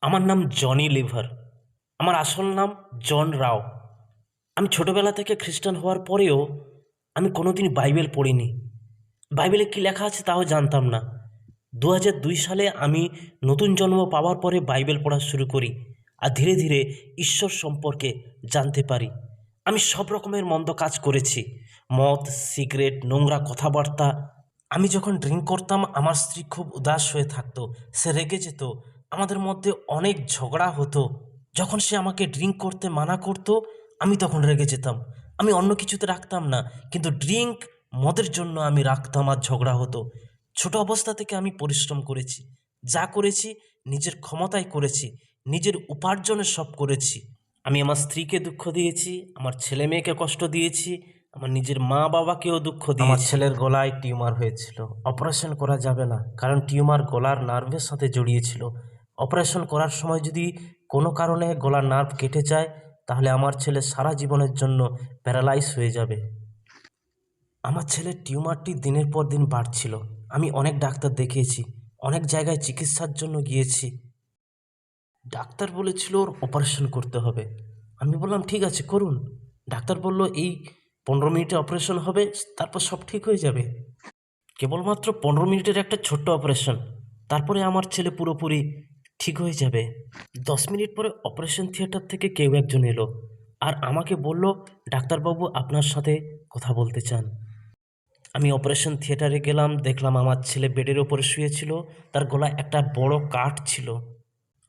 আমার নাম Johnny liver. আমার আসল নাম জন রাও। আমি ছোটবেলা থেকে খ্রিস্টান হওয়ার পরেও আমি কোনোদিন বাইবেল পড়িনি। বাইবেলে কী লেখা আছে তাও জানতাম না। দু দুই সালে আমি নতুন জন্ম পাওয়ার পরে বাইবেল পড়া শুরু করি আর ধীরে ধীরে ঈশ্বর সম্পর্কে জানতে পারি। আমি সব রকমের মন্দ কাজ করেছি। মদ, সিগারেট, নোংরা কথাবার্তা। আমি যখন ড্রিঙ্ক করতাম, আমার স্ত্রী খুব উদাস হয়ে থাকতো। সে রেগে যেত। আমাদের মধ্যে অনেক ঝগড়া হতো। যখন সে আমাকে ড্রিঙ্ক করতে মানা করতো, আমি তখন রেগে যেতাম। আমি অন্য কিছুতে রাখতাম না, কিন্তু ড্রিঙ্ক মদের জন্য আমি রাখতাম আর ঝগড়া হতো। ছোট অবস্থা থেকে আমি পরিশ্রম করেছি। যা করেছি, নিজের ক্ষমতায় করেছি, নিজের উপার্জনে সব করেছি। আমি আমার স্ত্রীকে দুঃখ দিয়েছি, আমার ছেলে মেয়েকে কষ্ট দিয়েছি, আমার নিজের মা বাবাকেও দুঃখ দিয়েছি। আমার ছেলের গলায় টিউমার হয়েছিল। অপারেশন করা যাবে না, কারণ টিউমার গলার নার্ভের সাথে জড়িয়েছিল অপারেশন করার সময় যদি কোনো কারণে গলার নার্ভ কেটে যায়, তাহলে আমার ছেলে সারা জীবনের জন্য প্যারালাইজ হয়ে যাবে। আমার ছেলের টিউমারটি দিনের পর দিন বাড়ছিল। আমি অনেক ডাক্তার দেখিয়েছি, অনেক জায়গায় চিকিৎসার জন্য গিয়েছি। ডাক্তার বলেছিল ওর অপারেশন করতে হবে। আমি বললাম, ঠিক আছে, করুন। ডাক্তার বলল, এই পনেরো মিনিটে অপারেশন হবে, তারপর সব ঠিক হয়ে যাবে। কেবলমাত্র পনেরো মিনিটের একটা ছোট্ট অপারেশন, তারপরে আমার ছেলে পুরোপুরি ঠিক হয়ে যাবে। দশ মিনিট পরে অপারেশন থিয়েটার থেকে কেউ একজন এলো আর আমাকে বলল, ডাক্তারবাবু, আপনার সাথে কথা বলতে চান। আমি অপারেশন থিয়েটারে গেলাম, দেখলাম আমার ছেলে বেডের ওপরে শুয়েছিল, তার গলায় একটা বড় কাঠ ছিল।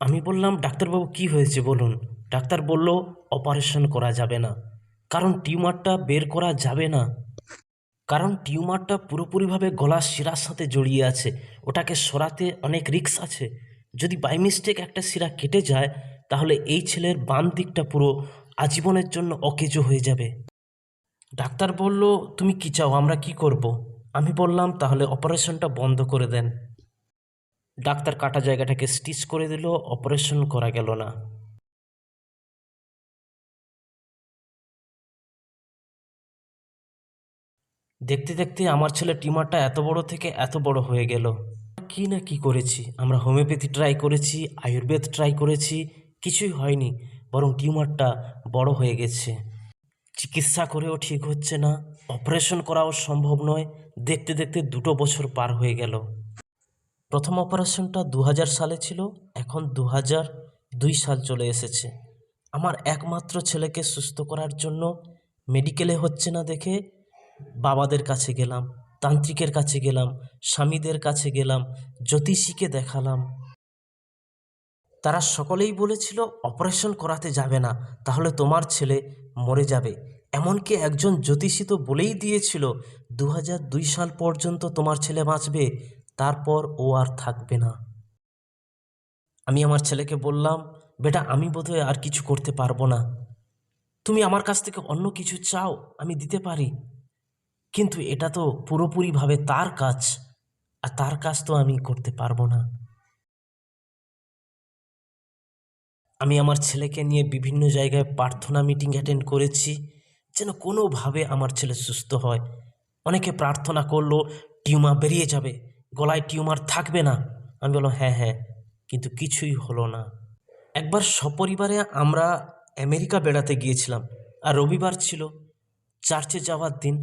আমি বললাম, ডাক্তারবাবু, কি হয়েছে বলুন? ডাক্তার বলল, অপারেশন করা যাবে না, কারণ টিউমারটা বের করা যাবে না। কারণ টিউমারটা পুরোপুরিভাবে গলার শিরার সাথে জড়িয়ে আছে, ওটাকে সরাতে অনেক রিস্ক আছে। যদি বাই মিস্টেক একটা শিরা কেটে যায়, তাহলে এই ছেলের বাম দিকটা পুরো আজীবনের জন্য অকেজো হয়ে যাবে। ডাক্তার বলল, তুমি কি চাও? আমরা কি করব? আমি বললাম, তাহলে অপারেশনটা বন্ধ করে দেন। ডাক্তার কাটা জায়গাটাকে স্টিচ করে দিল, অপারেশন করা গেল না। দেখতে দেখতে আমার ছেলে টিমারটা এত বড় থেকে এত বড় হয়ে গেল। কি না কি করেছি? আমরা হোমিওপ্যাথি ট্রাই করেছি, আয়ুর্বেদ ট্রাই করেছি, কিছুই হয়নি, বরং টিউমারটা বড় হয়ে গেছে। চিকিৎসা করেও ঠিক হচ্ছে না অপারেশন করাও সম্ভব নয়, দেখতে দেখতে দুটো বছর পার হয়ে গেল। প্রথম অপারেশনটা দু হাজার সালে ছিল, এখন দু দুই সাল চলে এসেছে। আমার একমাত্র ছেলেকে সুস্থ করার জন্য মেডিকেলে হচ্ছে না দেখে বাবাদের কাছে গেলাম। তান্ত্রিকের কাছে গেলাম, স্বামীদের কাছে গেলাম, জ্যোতিষীকে দেখালাম। তারা সকলেই বলেছিল, অপারেশন করাতে যাবে না, তাহলে তোমার ছেলে মরে যাবে। এমনকি একজন জ্যোতিষী তো বলেই দিয়েছিল দু সাল পর্যন্ত তোমার ছেলে বাঁচবে, তারপর ও আর থাকবে না। আমি আমার ছেলেকে বললাম, বেটা, আমি বোধহয় আর কিছু করতে পারব না। তুমি আমার কাছ থেকে অন্য কিছু চাও, আমি দিতে পারি। কিন্তু এটা তো পুরোপুরিভাবে তার কাজ, আর তার কাজ তো আমি করতে পারব না। আমি আমার ছেলেকে নিয়ে বিভিন্ন জায়গায় প্রার্থনা মিটিং অ্যাটেন্ড করেছি, যেন কোনোভাবে আমার ছেলে সুস্থ হয়। অনেকে প্রার্থনা করল, টিউমার বেরিয়ে যাবে, গলায় টিউমার থাকবে না। আমি বললাম হ্যাঁ হ্যাঁ। কিন্তু কিছুই হলো না। একবার সপরিবারে আমরা আমেরিকা বেড়াতে গিয়েছিলাম, আর রবিবার ছিল, চার্চে যাওয়ার দিন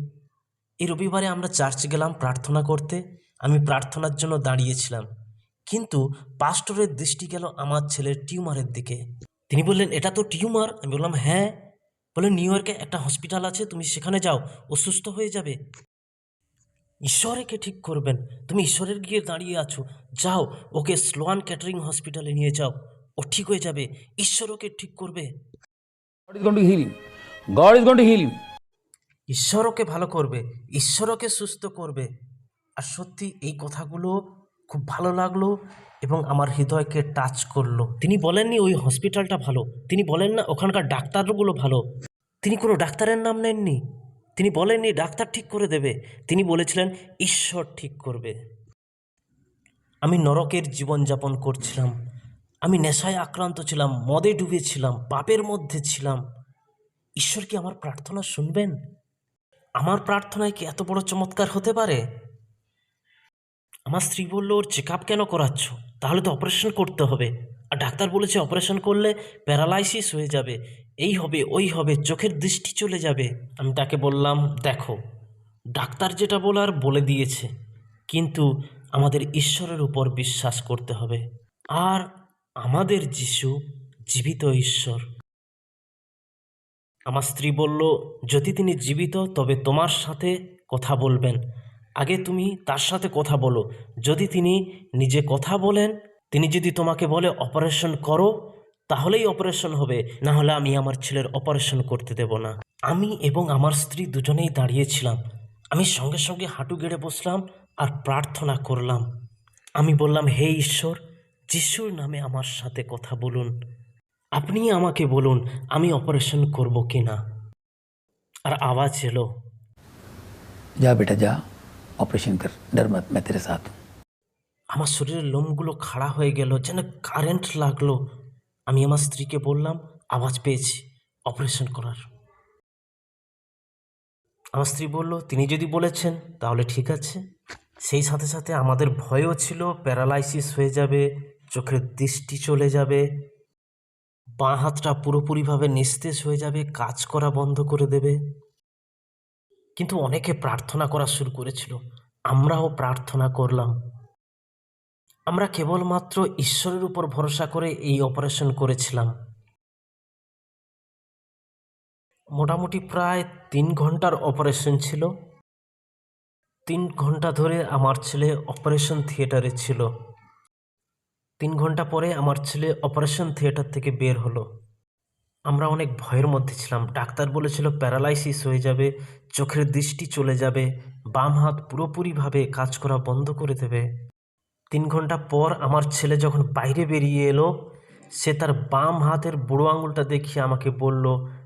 এই রবিবারে আমরা চার্চে গেলাম প্রার্থনা করতে। আমি প্রার্থনার জন্য দাঁড়িয়েছিলাম। কিন্তু পাস্টরের দৃষ্টি গেল আমার ছেলের টিউমারের দিকে। তিনি বললেন, এটা তো টিউমার? আমি বললাম হ্যাঁ। বলে, নিউ ইয়র্কে একটা হসপিটাল আছে, তুমি সেখানে যাও, ও সুস্থ হয়ে যাবে। ঈশ্বরকে ঠিক করবেন। তুমি ঈশ্বরের গিয়ে দাঁড়িয়ে আছো। যাও, ওকে স্লোয়ান ক্যাটারিং হসপিটালে নিয়ে যাও। ও ঠিক হয়ে যাবে। ঈশ্বর ওকে ঠিক করবে। Heal him. God is going to heal him. ঈশ্বর ওকে ভালো করবে, ঈশ্বরকে সুস্থ করবে। আর সত্যি এই কথাগুলো খুব ভালো লাগল এবং আমার হৃদয়কে টাচ করল। তিনি বলেননি ওই হসপিটালটা ভালো। তিনি বলেন না ওখানকার ডাক্তারগুলো ভালো। তিনি কোনো ডাক্তারের নাম নেননি। তিনি বলেননি ডাক্তার ঠিক করে দেবে। তিনি বলেছিলেন ঈশ্বর ঠিক করবে। আমি নরকের জীবনযাপন করছিলাম। আমি নেশায় আক্রান্ত ছিলাম, মদে ডুবেছিলাম, পাপের মধ্যে ছিলাম। ঈশ্বর কি আমার প্রার্থনা শুনবেন? আমার প্রার্থনায় কি এত বড় চমৎকার হতে পারে? আমার স্ত্রী বলল, ওর চেক কেন করাচ্ছ? তাহলে তো অপারেশন করতে হবে। আর ডাক্তার বলেছে, অপারেশন করলে প্যারালাইসিস হয়ে যাবে। এই হবে, ওই হবে, চোখের দৃষ্টি চলে যাবে। আমি তাকে বললাম, দেখো, ডাক্তার যেটা বলার বলে দিয়েছে, কিন্তু আমাদের ঈশ্বরের উপর বিশ্বাস করতে হবে। আর আমাদের যিশু জীবিত ঈশ্বর। আমার স্ত্রী বলল, যদি তিনি জীবিত, তবে তোমার সাথে কথা বলবেন। আগে তুমি তার সাথে কথা বলো। যদি তিনি নিজে কথা বলেন, তিনি যদি তোমাকে বলে, অপারেশন করো তাহলেই অপারেশন হবে। না হলে আমি আমার ছেলের অপারেশন করতে দেব না। আমি এবং আমার স্ত্রী দুজনেই দাঁড়িয়েছিলাম। আমি সঙ্গে সঙ্গে হাঁটু গেড়ে বসলাম আর প্রার্থনা করলাম। আমি বললাম, হে ঈশ্বর, যিশুর নামে আমার সাথে কথা বলুন। আপনি আমাকে বলুন আমি অপারেশন করব কি না আর আওয়াজ এলো। যা বেটা যা। অপারেশন কর ডর মত মে তেরে সাথ। আমার শরীরের লোমগুলো খাড়া হয়ে গেল যেন কারেন্ট লাগল। আমি আমার স্ত্রীকে বললাম আওয়াজ পেয়েছি অপারেশন করার। আমার স্ত্রী বলল তিনি যদি বলেছেন তাহলে ঠিক আছে। সেই সাথে সাথে আমাদের ভয়ও ছিল প্যারালাইসিস হয়ে যাবে চোখের দৃষ্টি চলে যাবে। বাঁ হাতটা পুরোপুরিভাবে নিস্তেজ হয়ে যাবে, কাজ করা বন্ধ করে দেবে। কিন্তু অনেকে প্রার্থনা করা শুরু করেছিল। আমরাও প্রার্থনা করলাম। আমরা কেবলমাত্র ঈশ্বরের উপর ভরসা করে এই অপারেশন করেছিলাম। মোটামুটি প্রায় তিন ঘণ্টার অপারেশন ছিল। তিন ঘণ্টা ধরে আমার ছেলে অপারেশন থিয়েটারে ছিল। তিন ঘণ্টা পরে আমার ছেলে অপারেশন থিয়েটার থেকে বের হলো। আমরা অনেক ভয়ের মধ্যে ছিলাম। ডাক্তার বলেছিল প্যারালাইসিস হয়ে যাবে, চোখের দৃষ্টি চলে যাবে, বাম হাত পুরোপুরিভাবে কাজ করা বন্ধ করে দেবে। তিন ঘণ্টা পর আমার ছেলে যখন বাইরে বেরিয়ে এলো, সে তার বাম হাতের বুড়ো আঙুলটা দেখিয়ে আমাকে বলল,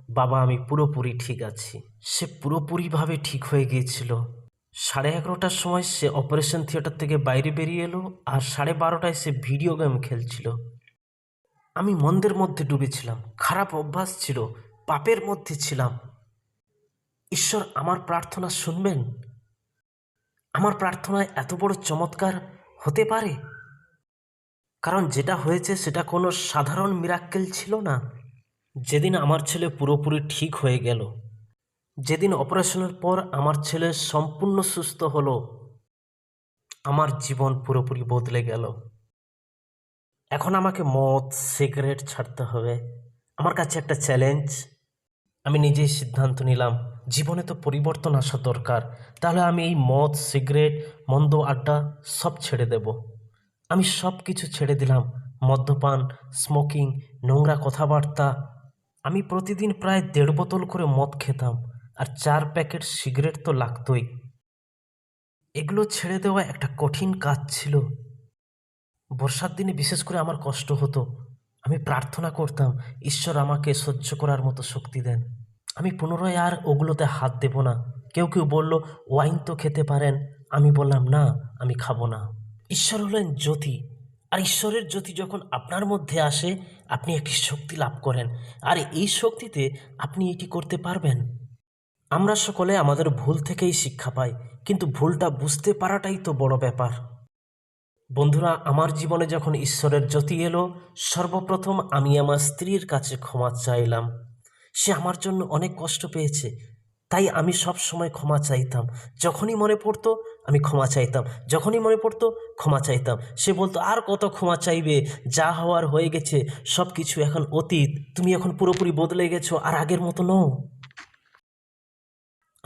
বাবা, আমি পুরোপুরি ঠিক আছি। সে পুরোপুরিভাবে ঠিক হয়ে গিয়েছিল। সাড়ে এগারোটার সময় সে অপারেশন থিয়েটার থেকে বাইরে বেরিয়ে এলো আর সাড়ে বারোটায় সে ভিডিও গেম খেলছিল। আমি মন্দের মধ্যে ডুবেছিলাম, খারাপ অভ্যাস ছিল, পাপের মধ্যে ছিলাম। ঈশ্বর, আমার প্রার্থনা শুনবেন? আমার প্রার্থনায় এত বড় চমৎকার হতে পারে? কারণ যেটা হয়েছে সেটা কোনো সাধারণ মিরাক্কেল ছিল না। যেদিন আমার ছেলে পুরোপুরি ঠিক হয়ে গেল। যেদিন অপারেশনের পর আমার ছেলে সম্পূর্ণ সুস্থ হলো, আমার জীবন পুরোপুরি বদলে গেল। এখন আমাকে মদ, সিগারেট ছাড়তে হবে। আমার কাছে একটা চ্যালেঞ্জ আমি নিজেই সিদ্ধান্ত নিলাম, জীবনে তো পরিবর্তন আসা দরকার। তাহলে আমি এই মদ, সিগারেট, মন্দ আড্ডা সব ছেড়ে দেব। আমি সব কিছু ছেড়ে দিলাম। মদ্যপান স্মোকিং নোংরা কথাবার্তা। আমি প্রতিদিন প্রায় দেড় বোতল করে মদ খেতাম। আর চার প্যাকেট সিগারেট তো লাগতোই। এগুলো ছেড়ে দেওয়া একটা কঠিন কাজ ছিল। বর্ষার দিনে বিশেষ করে আমার কষ্ট হতো। আমি প্রার্থনা করতাম, ঈশ্বর আমাকে সহ্য করার মতো শক্তি দেন। আমি পুনরায় আর ওগুলোতে হাত দেব না। কেউ কেউ বলল, ওয়াইন তো খেতে পারেন। আমি বললাম, না, আমি খাব না। ঈশ্বর হলেন জ্যোতি। আর ঈশ্বরের জ্যোতি যখন আপনার মধ্যে আসে, আপনি একটি শক্তি লাভ করেন। আর এই শক্তিতে আপনি এটি করতে পারবেন। আমরা সকলে আমাদের ভুল থেকেই শিক্ষা পাই, কিন্তু ভুলটা বুঝতে পারাটাই তো বড় ব্যাপার। বন্ধুরা, আমার জীবনে যখন ঈশ্বরের জ্যোতি এলো, সর্বপ্রথম আমি আমার স্ত্রীর কাছে ক্ষমা চাইলাম। সে আমার জন্য অনেক কষ্ট পেয়েছে, তাই আমি সব সময় ক্ষমা চাইতাম। যখনই মনে পড়তো, আমি ক্ষমা চাইতাম। যখনই মনে পড়তো, ক্ষমা চাইতাম। সে বলতো, আর কত ক্ষমা চাইবে? যা হওয়ার হয়ে গেছে সব কিছু এখন অতীত। তুমি এখন পুরোপুরি বদলে গেছো, আর আগের মতো নও।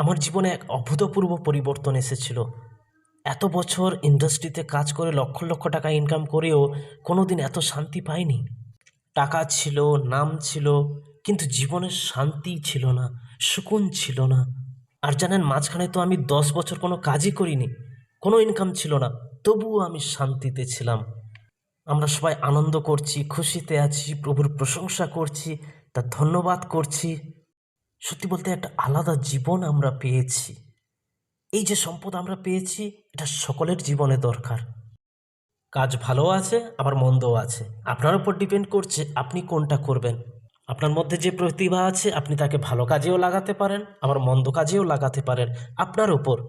আমার জীবনে এক অভূতপূর্ব পরিবর্তন এসেছিল। এত বছর ইন্ডাস্ট্রিতে কাজ করে লক্ষ লক্ষ টাকা ইনকাম করেও কোনো দিন এত শান্তি পাইনি। টাকা ছিল, নাম ছিল, কিন্তু জীবনের শান্তি ছিল না, সুকুন ছিল না। আর জানেন, মাঝখানে তো আমি দশ বছর কোনো কাজই করিনি, কোনো ইনকাম ছিল না, তবুও আমি শান্তিতে ছিলাম। আমরা সবাই আনন্দ করছি, খুশিতে আছি, প্রভুর প্রশংসা করছি, তার ধন্যবাদ করছি। সত্যি বলতে একটা আলাদা জীবন আমরা পেয়েছি। এই যে সম্পদ আমরা পেয়েছি, এটা সকলের জীবনে দরকার। কাজ ভালো আছে, আবার মন্দও আছে। আপনার উপর ডিপেন্ড করছে আপনি কোনটা করবেন। আপনার মধ্যে যে প্রতিভা আছে, আপনি তাকে ভালো কাজেও লাগাতে পারেন, আবার মন্দ কাজেও লাগাতে পারেন আপনার উপর।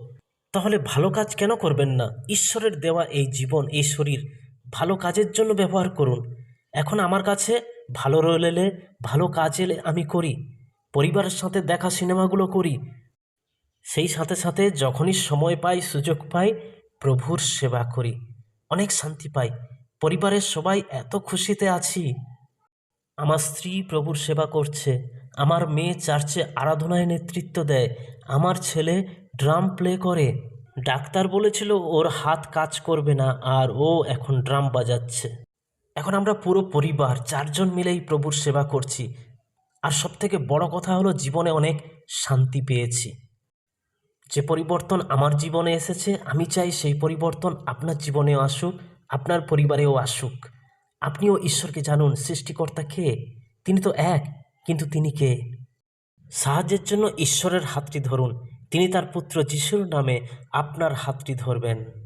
তাহলে ভালো কাজ কেন করবেন না? ঈশ্বরের দেওয়া এই জীবন, এই শরীর, ভালো কাজের জন্য ব্যবহার করুন। এখন আমার কাছে ভালো রোল এলে, ভালো কাজ এলে আমি করি। পরিবারের সাথে দেখা সিনেমাগুলো করি। সেই সাথে সাথে যখনই সময় পাই, সুযোগ পাই, প্রভুর সেবা করি। অনেক শান্তি পাই। পরিবারের সবাই এত খুশিতে আছি। আমার স্ত্রী প্রভুর সেবা করছে। আমার মেয়ে চার্চে আরাধনায় নেতৃত্ব দেয়। আমার ছেলে ড্রাম প্লে করে। ডাক্তার বলেছিল, ওর হাত কাজ করবে না। আর ও এখন ড্রাম বাজাচ্ছে। এখন আমরা পুরো পরিবার চারজন মিলেই প্রভুর সেবা করছি। আর সবথেকে বড় কথা হলো জীবনে অনেক শান্তি পেয়েছি। যে পরিবর্তন আমার জীবনে এসেছে, আমি চাই সেই পরিবর্তন আপনার জীবনেও আসুক, আপনার পরিবারেও আসুক। আপনিও ঈশ্বরকে জানুন, সৃষ্টিকর্তা কে? তিনি তো এক, কিন্তু তিনি কে? সাহায্যের জন্য ঈশ্বরের হাতটি ধরুন। তিনি তার পুত্র যিশুর নামে আপনার হাতটি ধরবেন।